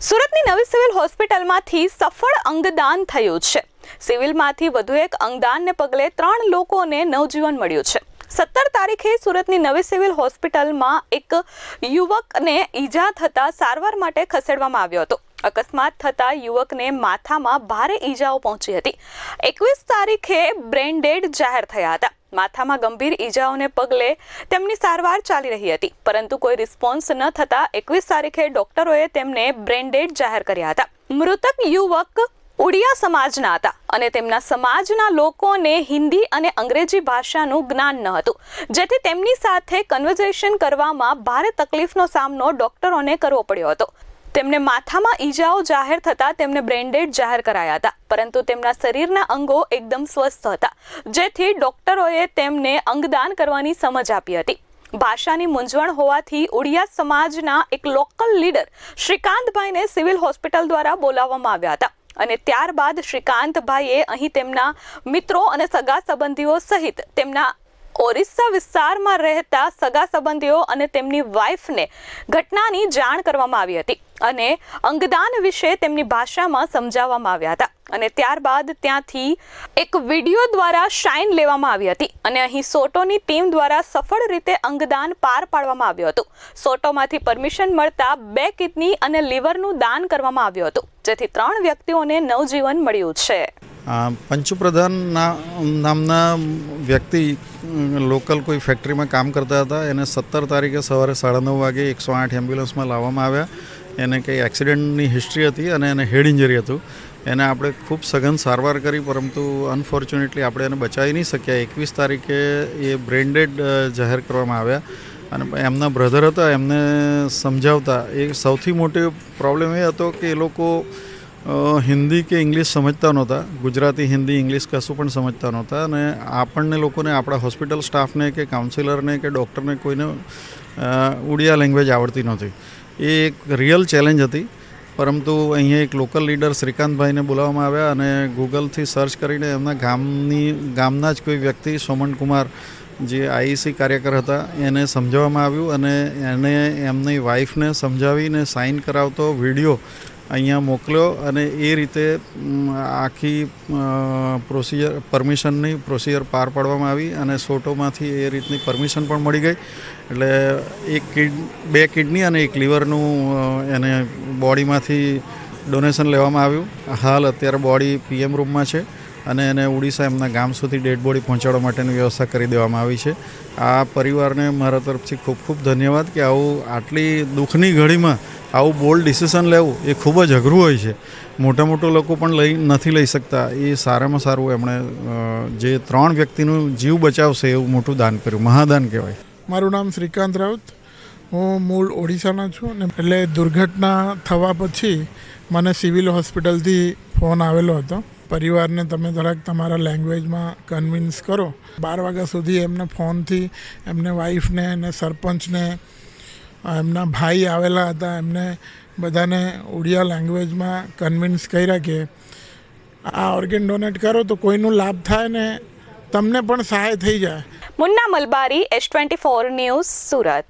સુરતની નવી સિવિલ હોસ્પિટલમાંથી સફળ અંગદાન થયું છે. સિવિલમાંથી વધુ એક અંગદાનને પગલે ત્રણ લોકોને નવજીવન મળ્યું છે. સત્તર તારીખે સુરતની નવી સિવિલ હોસ્પિટલમાં એક યુવકને ઈજા થતાં સારવાર માટે ખસેડવામાં આવ્યો હતો. અકસ્માત થતાં યુવકને માથામાં ભારે ઈજાઓ પહોંચી હતી. એકવીસ તારીખે બ્રેન્ડેડ જાહેર થયા હતા. માથામાં ગંભીર ઈજાઓને પગલે તેમની સારવાર ચાલી રહી હતી. પરંતુ કોઈ રિસ્પોન્સ ન થતાં એકવીસ તારીખે ડોક્ટરોએ તેમને બ્રેન્ડેડ જાહેર કર્યા હતા. મૃતક યુવક ઉડિયા સમાજના હતા અને તેમના સમાજના લોકોને હિન્દી અને અંગ્રેજી ભાષાનું જ્ઞાન ન હતું. જેથી તેમની સાથે કન્વર્ઝેશન કરવામાં ભારે તકલીફનો સામનો ડોક્ટરોને કરવો પડ્યો હતો. તેમને માથામાં ઈજાઓ જાહેર થતાં તેમને બ્રેન્ડેડ જાહેર કરાયા હતા, પરંતુ તેમના શરીરના અંગો એકદમ સ્વસ્થ હતા, જેથી ડોક્ટરોએ તેમને અંગદાન કરવાની સમજ આપી હતી. ભાષાની મૂંઝવણ હોવાથી ઉડિયા સમાજના એક લોકલ લીડર શ્રીકાંતભાઈને સિવિલ હોસ્પિટલ દ્વારા બોલાવવામાં આવ્યા હતા અને ત્યારબાદ શ્રીકાંતભાઈએ અહીં તેમના મિત્રો અને સગા સંબંધીઓ સહિત તેમના ઓરિસ્સા વિસ્તારમાં રહેતા સગા સંબંધીઓ અને તેમની વાઇફને ઘટનાની જાણ કરવામાં આવી હતી અને અંગદાન વિશે તેમની ભાષામાં સમજાવવામાં આવ્યા હતા. અને ત્યારબાદ ત્યાંથી એક વીડિયો દ્વારા શાઇન લેવામાં આવી હતી અને અહીં સોટોની ટીમ દ્વારા સફળ રીતે અંગદાન પાર પાડવામાં આવ્યું હતું. સોટોમાંથી પરમિશન મળતા બે કિડની અને લીવરનું દાન કરવામાં આવ્યું હતું, જેથી ત્રણ વ્યક્તિઓને નવજીવન મળ્યું છે. પંચુપ્રધાન નામના વ્યક્તિ લોકલ કોઈ ફેક્ટરીમાં કામ કરતા હતા. એને સત્તર તારીખે સવારે સાડા નવ વાગે એકસો આઠ એમ્બ્યુલન્સમાં લાવવામાં આવ્યા. એને કંઈ એક્સિડન્ટની હિસ્ટ્રી હતી અને એને હેડ ઇન્જરી હતું. એને આપણે ખૂબ સઘન સારવાર કરી, પરંતુ અનફોર્ચ્યુનેટલી આપણે એને બચાવી નહીં શક્યા. એકવીસ તારીખે એ બ્રેન્ડેડ જાહેર કરવામાં આવ્યા. અને એમના બ્રધર હતા, એમને સમજાવતા. એ સૌથી મોટી પ્રોબ્લેમ એ હતો કે એ લોકો હિન્દી કે ઇંગ્લિશ સમજતા નહોતા. ગુજરાતી, હિન્દી, ઇંગ્લિશ કશું પણ સમજતા નહોતા અને આપણને લોકોને, આપણા હોસ્પિટલ સ્ટાફને કે કાઉન્સિલરને કે ડૉક્ટરને કોઈને ઉડિયા લેંગ્વેજ આવડતી નહોતી. એ એક રિયલ ચેલેન્જ હતી. પરંતુ અહીંયા એક લોકલ લીડર શ્રીકાંતભાઈને બોલાવવામાં આવ્યા અને ગૂગલથી સર્ચ કરીને એમના ગામની, ગામના જ કોઈ વ્યક્તિ સોમનકુમાર જે આઈસી કાર્યકર હતા, એને સમજાવવામાં આવ્યું અને એને એમની વાઈફને સમજાવીને સાઇન કરાવતો વીડિયો અહીંયા મોકલ્યો અને એ રીતે આખી પ્રોસિજર પરમિશનની પ્રોસિજર પાર પાડવામાં આવી અને સોટોમાંથી એ રીતની પરમિશન પણ મળી ગઈ. એટલે એક કિડ બે કિડની અને એક લીવરનું એને બોડીમાંથી ડોનેશન લેવામાં આવ્યું. હાલ અત્યારે બોડી પીએમ રૂમમાં છે. અને એને ઉડીસા એમના ગામ સુધી ડેડ બોડી પહોંચાડવા માટેની વ્યવસ્થા કરી દેવામાં આવી છે. આ પરિવારને મારા તરફથી ખૂબ ખૂબ ધન્યવાદ કે આવું આટલી દુઃખની ઘડીમાં આવું બોલ્ડ ડિસિઝન લેવું એ ખૂબ જ અઘરું હોય છે. મોટા મોટા લોકો પણ લઈ નથી લઈ શકતા. એ સારામાં સારું એમણે જે ત્રણ વ્યક્તિનું જીવ બચાવશે એવું મોટું દાન કર્યું. મહાદાન કહેવાય. મારું નામ શ્રીકાંત રાઉત. હું મૂળ ઓડિશાનો છું ને એટલે દુર્ઘટના થવા પછી મને સિવિલ હોસ્પિટલથી ફોન આવેલો હતો. પરિવારને તમે જરાક તમારા લેંગ્વેજમાં કન્વિન્સ કરો. બાર વાગ્યા સુધી એમને ફોનથી એમને વાઈફને અને સરપંચને એમના ભાઈ આવેલા હતા, એમને બધાને ઉડિયા લેંગ્વેજમાં કન્વિન્સ કર્યા કે આ ઓર્ગેન ડોનેટ કરો તો કોઈનું લાભ થાય ને તમને પણ સહાય થઈ જાય. Munna Malabari S twenty four news Surat.